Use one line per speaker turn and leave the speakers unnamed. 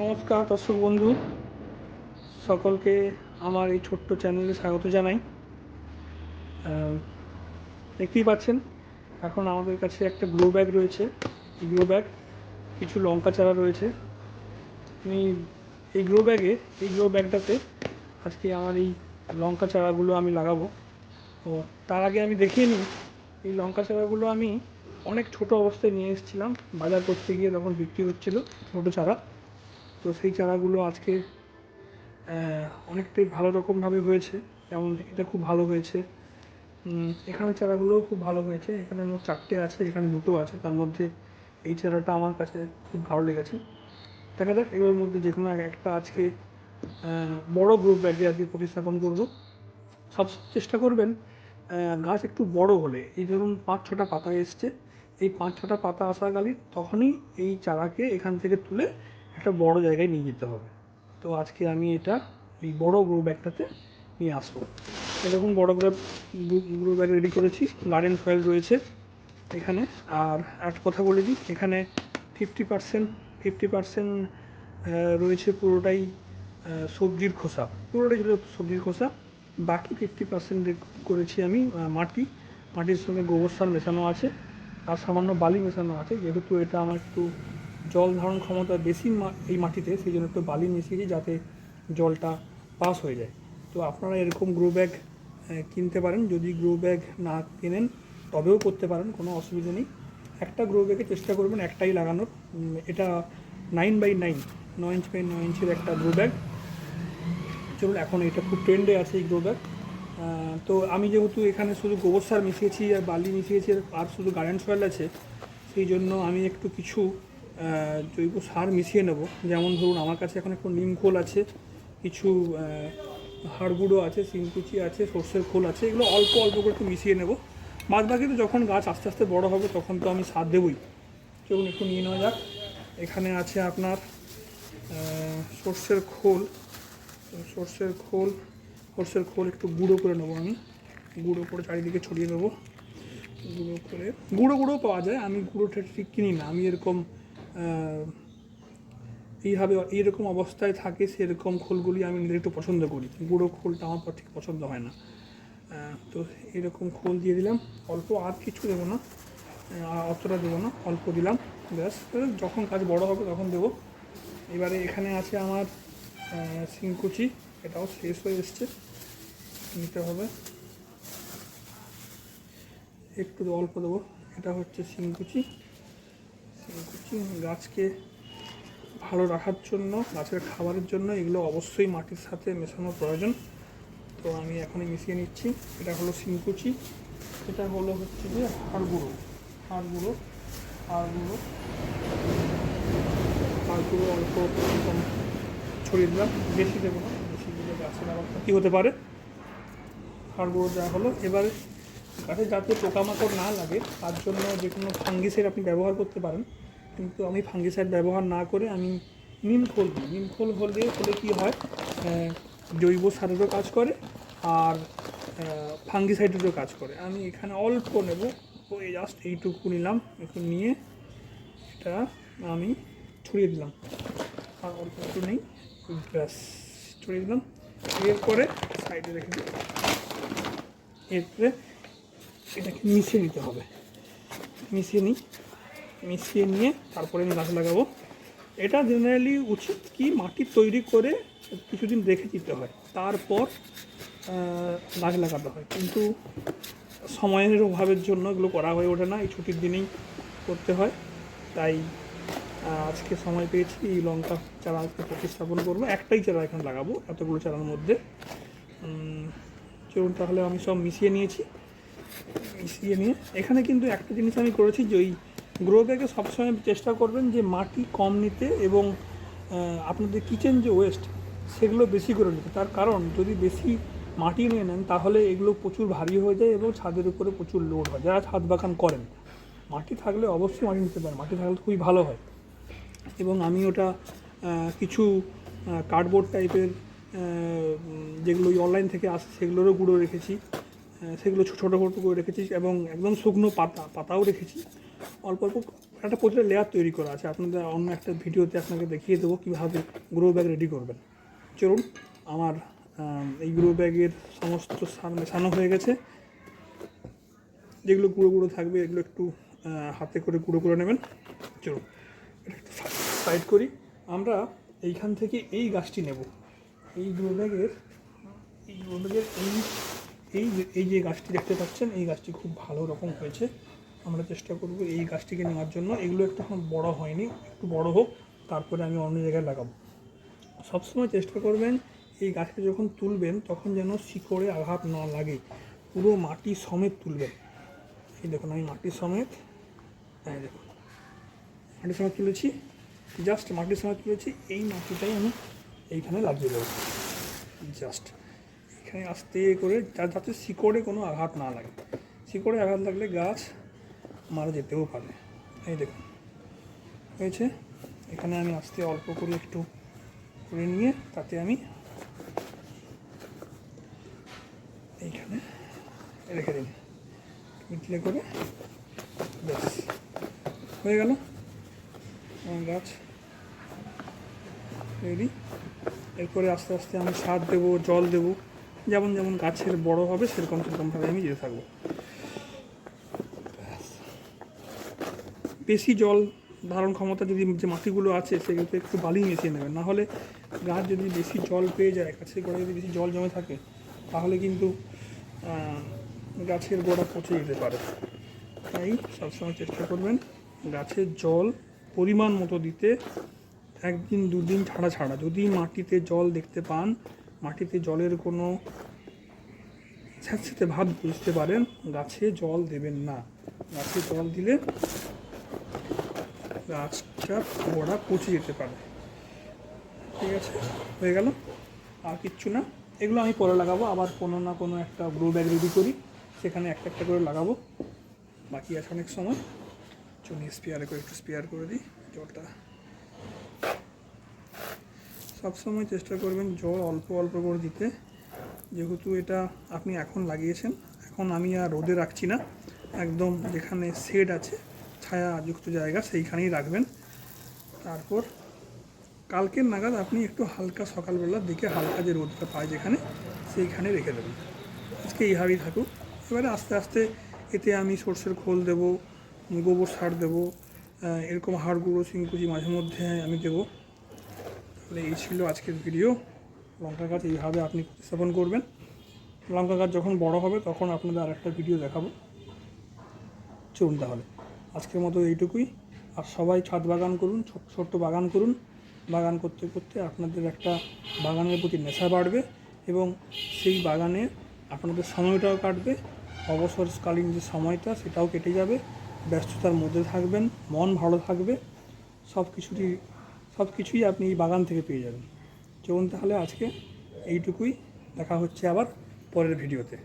নমস্কার, দর্শক বন্ধু। সকলকে আমার এই ছোট্ট চ্যানেলে স্বাগত জানাই। দেখতেই পাচ্ছেন, এখন আমাদের কাছে একটা গ্লো ব্যাগ রয়েছে। গ্লো ব্যাগ, কিছু লঙ্কা চারা রয়েছে। আমি এই গ্লো ব্যাগে, এই গ্লো ব্যাগটাতে আজকে আমার এই লঙ্কা চারাগুলো আমি লাগাবো। তো তার আগে আমি দেখিয়ে নিই, এই লঙ্কা চারাগুলো আমি অনেক ছোট অবস্থায় নিয়ে এসেছিলাম, বাজার করতে গিয়ে তখন বিক্রি হচ্ছিল ছোটো চারা। তো সেই চারাগুলো আজকে অনেকটাই ভালো রকমভাবে হয়েছে। যেমন এটা খুব ভালো হয়েছে। এখানে চারাগুলোও খুব ভালো হয়েছে। এখানে মোট চারটে আছে, এখানে দুটো আছে। তার মধ্যে এই চারাটা আমার কাছে খুব ভালো লেগেছে। দেখা যাক, এগুলোর মধ্যে যে কোনো এক- একটা আজকে বড় গ্রুপ ব্যাগে আজকে প্রতিস্থাপন করব। সব চেষ্টা করবেন গাছ একটু বড় হলে। এই ধরুন পাঁচ ছটা পাতা এসছে। এই পাঁচ ছটা পাতা আসাকালীন তখনই এই চারাকে এখান থেকে তুলে একটা বড় জায়গায় নিয়ে যেতে হবে। তো আজকে আমি এটা এই বড় গ্রো ব্যাগটাতে নিয়ে আসব। এরকম বড় গ্রো গ্রো ব্যাগ রেডি করেছি। গার্ডেন সয়েল রয়েছে এখানে। আর একটা কথা বলে দিই, এখানে ফিফটি পার্সেন্ট ফিফটি পার্সেন্ট রয়েছে পুরোটাই সবজির খোসা। পুরোটাই ছিল সবজির খোসা। বাকি ফিফটি পার্সেন্ট করেছি আমি মাটি। মাটির সঙ্গে গোবর সার মেশানো আছে। আর সামান্য বালি মেশানো আছে, যেহেতু এটা আমার একটু জল ধারণ ক্ষমতা বেশি এই মাটিতে, সেই জন্য একটু বালি মিশিয়েছি যাতে জলটা পাস হয়ে যায়। তো আপনারা এরকম গ্রো ব্যাগ কিনতে পারেন। যদি গ্রো ব্যাগ না কেনেন, তবেও করতে পারেন, কোনো অসুবিধা নেই। একটা গ্রো ব্যাগে চেষ্টা করবেন, একটাই লাগানোর। এটা নাইন বাই নাইন নয় ইঞ্চ বাই নয় ইঞ্চের একটা গ্রো ব্যাগ চলুন, এখন এটা খুব ট্রেন্ডে আছে এই গ্রো ব্যাগ তো আমি যেহেতু এখানে শুধু গোবর সার মিশিয়েছি আর বালি মিশিয়েছি, আর শুধু গার্ডেন সয়েল আছে, সেই জন্য আমি একটু কিছু জৈব সার মিশিয়ে নেব। যেমন ধরুন আমার কাছে এখন একটু নিম খোল আছে কিছু আহ, হাড় গুঁড়ো আছে সিমকুচি আছে সর্ষের খোল আছে এগুলো অল্প অল্প করে একটু মিশিয়ে নেব। বাদ বাকি তো যখন গাছ আস্তে আস্তে বড় হবে তখন তো আমি সার দেবই। চলুন একটু নিয়ে নেওয়া যাক। এখানে আছে আপনার সর্ষের খোল। সর্ষের খোল সর্ষের খোল একটু গুঁড়ো করে নেব আমি। গুঁড়ো করে চারিদিকে ছড়িয়ে দেবো। গুঁড়ো করে গুঁড়ো গুঁড়ো পাওয়া যায় আমি গুঁড়োটা ঠিক কিনি না। আমি এরকম এইভাবে এইরকম অবস্থায় থাকে, সেরকম খোলগুলি আমি নিজে একটু পছন্দ করি। গুঁড়ো খোলটা আমার পর ঠিক পছন্দ হয় না। তো এরকম খোল দিয়ে দিলাম। অল্প আর কিছু দেবো না। অতটা দেবো না। অল্প দিলাম। ব্যাস যখন কাজ বড় হবে তখন দেবো। এবারে এখানে আছে আমার শিংকুচি। এটাও শেষ হয়ে এসছে। নিতে হবে। একটু অল্প দেবো। এটা হচ্ছে শিংকুচি। গাছকে ভালো রাখার জন্য, গাছের খাবারের জন্য এগুলো অবশ্যই মাটির সাথে মেশানো প্রয়োজন। তো আমি এখনই মিশিয়ে নিচ্ছি। এটা হলো শিংকুচি এটা হলো হচ্ছে যে হাড় গুঁড়ো। হাড় গুঁড়ো হাড় গুঁড়ো। হাড় গুঁড়ো অল্প এরকম ছড়িয়ে দিলাম। বেশি দেবো না, বেশি দিলে গাছের আবার ক্ষতি হতে পারে। হাড় গুঁড়ো দেওয়া হলো, এবারে গাছে যাতে পোকামাকড় না লাগে, তার জন্য যে কোনো ফাঙ্গিসাইড আপনি ব্যবহার করতে পারেন। কিন্তু আমি ফাঙ্গিসাইড ব্যবহার না করে আমি নিম খোল দিই। নিম খোল হলে হলে কী হয় জৈব সারেরও কাজ করে আর ফাঙ্গিসাইডেরও কাজ করে। আমি এখানে অল্প নেব। ওই জাস্ট এইটুকু নিলাম। একটু নিয়ে এটা আমি ছড়িয়ে দিলাম। আর অল্প একটু নেই। ব্যাস, ছড়িয়ে দিলাম। এরপরে সাইডে রেখে দিই এরপরে এটাকে মিশিয়ে নিতে হবে। মিশিয়ে নিই। মিশিয়ে নিয়ে তারপরে আমি গাছ লাগাবো। এটা জেনারেলি উচিত কি মাটি তৈরি করে কিছুদিন রেখে দিতে হয়। তারপর গাছ লাগাতে হয়। কিন্তু সময়ের অভাবের জন্য এগুলো করা হয়ে ওঠে না। এই ছুটির দিনেই করতে হয়। তাই আজকে সময় পেয়েছি। এই লঙ্কা চারা আজকে প্রতিস্থাপন করব। একটাই চারা এখানে লাগাবো এতগুলো চারার মধ্যে। চলুন তাহলে আমি সব মিশিয়ে নিয়েছি। মিশিয়ে নিয়ে। এখানে কিন্তু একটা জিনিস আমি করেছি যে ওই গ্রো ব্যাগে সবসময় চেষ্টা করবেন যে মাটি কম নিতে এবং আপনাদের কিচেন যে ওয়েস্ট সেগুলো বেশি করে নিতে। তার কারণ, যদি বেশি মাটি নিয়ে নেন, তাহলে এগুলো প্রচুর ভারী হয়ে যায় এবং ছাদের উপরে প্রচুর লোড হয়। যারা ছাদ বাগান করেন, মাটি থাকলে অবশ্যই মাটি নিতে পারেন। মাটি থাকলে খুবই ভালো হয়। এবং আমি ওটা কিছু কার্ডবোর্ড টাইপের যেগুলো অনলাইন থেকে আসে, সেগুলোরও গুঁড়ো রেখেছি। সেগুলো ছোটো ছোটো করে রেখেছি এবং একদম শুকনো পাতা, পাতাও রেখেছি। অল্প অল্প একটা প্রতিটা লেয়ার তৈরি করা আছে। আপনাদের অন্য একটা ভিডিওতে আপনাকে দেখিয়ে দেবো কীভাবে গ্রো ব্যাগ রেডি করবেন। চলুন, আমার এই গ্রো ব্যাগের সমস্ত সার মেশানো হয়ে গেছে। যেগুলো গুঁড়ো গুঁড়ো থাকবে, এগুলো একটু হাতে করে গুঁড়ো করে নেবেন। চলুন সাইড করি। আমরা এইখান থেকে এই গাছটি নেব। এই গ্রো ব্যাগের এই গ্রো ব্যাগের এই এই এই যে গাছটি দেখতে পাচ্ছেন, এই গাছটি খুব ভালো রকম হয়েছে। আমরা চেষ্টা করব এই গাছটিকে নেওয়ার জন্য। এগুলো একটু এখন বড় হয়নি, একটু বড় হোক, তারপরে আমি অন্য জায়গায় লাগাবো। সবসময় চেষ্টা করবেন, এই গাছকে যখন তুলবেন, তখন যেন শিকড়ে আঘাত না লাগে। পুরো মাটি সমেত তুলবেন। এই দেখুন, আমি মাটির সমেত হ্যাঁ দেখুন মাটির সমেত তুলেছি। জাস্ট মাটির সমেত তুলেছি, এই মাটিটাই আমি এইখানে লাগিয়ে দেবো। জাস্ট। এখানে আস্তে করে যাতে শিকড়ে কোনো আঘাত না লাগে। শিকড়ে আঘাত লাগলে গাছ মারা যেতেও পারে। এই দেখুন, হয়েছে? এখানে আমি আস্তে অল্প করে একটু করে নিয়ে তাতে আমি এইখানে রেখে দিন মিটলে করে ব্যাস, হয়ে গেল। আমার গাছ রেডি এরপরে আস্তে আস্তে আমি সার দেবো, জল দেবো। যেমন যেমন গাছের বড় হবে, সেরকম সেরকমভাবে আমি যেতে থাকব। বেশি জল ধারণ ক্ষমতা যদি যে মাটিগুলো আছে, সেগুলোতে একটু বালি মিশিয়ে নেবেন। না হলে গাছ যদি বেশি জল পেয়ে যায়, গাছের গোড়ায় যদি বেশি জল জমে থাকে, তাহলে কিন্তু গাছের গোড়া পচে যেতে পারে। তাই সবসময় চেষ্টা করবেন গাছের জল পরিমাণ মতো দিতে, একদিন দুদিন ছাড়া ছাড়া। যদি মাটিতে জল দেখতে পান মাটিতে জলের কোনো স্যাঁতস্যাঁতে ভাব বুঝতে পারেন, গাছে জল দেবেন না। গাছে জল দিলে গাছটা গোড়া পচে যেতে পারে। ঠিক আছে? হয়ে গেল? আর কিচ্ছু না? এগুলো আমি পরে লাগাবো। আবার কোনো না কোনো একটা গ্রো ব্যাগ রেডি করি। সেখানে একটা একটা করে লাগাবো। বাকি আছে অনেক সময়। চুনি স্পেয়ারে করে একটু স্পেয়ার করে দিই। জলটা সবসময় চেষ্টা করবেন জল অল্প অল্প করে দিতে। যেহেতু এটা আপনি এখন লাগিয়েছেন, এখন আমি আর রোদে রাখছি না। একদম যেখানে শেড আছে, ছায়াযুক্ত জায়গা, সেইখানেই রাখবেন। তারপর কালকের নাগাদ আপনি একটু হালকা সকালবেলার দিকে হালকা যে রোদটা পায় যেখানে, সেইখানে রেখে দেবেন। আজকে এইভাবেই থাকুক। এবারে আস্তে আস্তে এতে আমি সর্ষের খোল দেবো, গোবর সার দেবো এরকম হাড় গুঁড়ো শিংকুচি মাঝে মধ্যে আমি দেবো। তাহলে এই ছিল আজকের ভিডিও লঙ্কা গাছ এইভাবে আপনি প্রতিস্থাপন করবেন। লঙ্কা গাছ যখন বড় হবে, তখন আপনাদের আরেকটা ভিডিও দেখাবো। চলুন তাহলে। আজকের মতো এইটুকুই। আর সবাই ছাদ বাগান করুন, ছোট ছোট্ট বাগান করুন। বাগান করতে করতে আপনাদের একটা বাগানের প্রতি নেশা বাড়বে এবং সেই বাগানে আপনাদের সময়টাও কাটবে। অবসরকালীন যে সময়টা, সেটাও কেটে যাবে। ব্যস্ততার মধ্যে থাকবেন, মন ভালো থাকবে। সব কিছুরই সব কিছুই আপনি এই বাগান থেকে পেয়ে যাবেন। চলুন তাহলে আজকে এইটুকুই। দেখা হচ্ছে আবার পরের ভিডিওতে।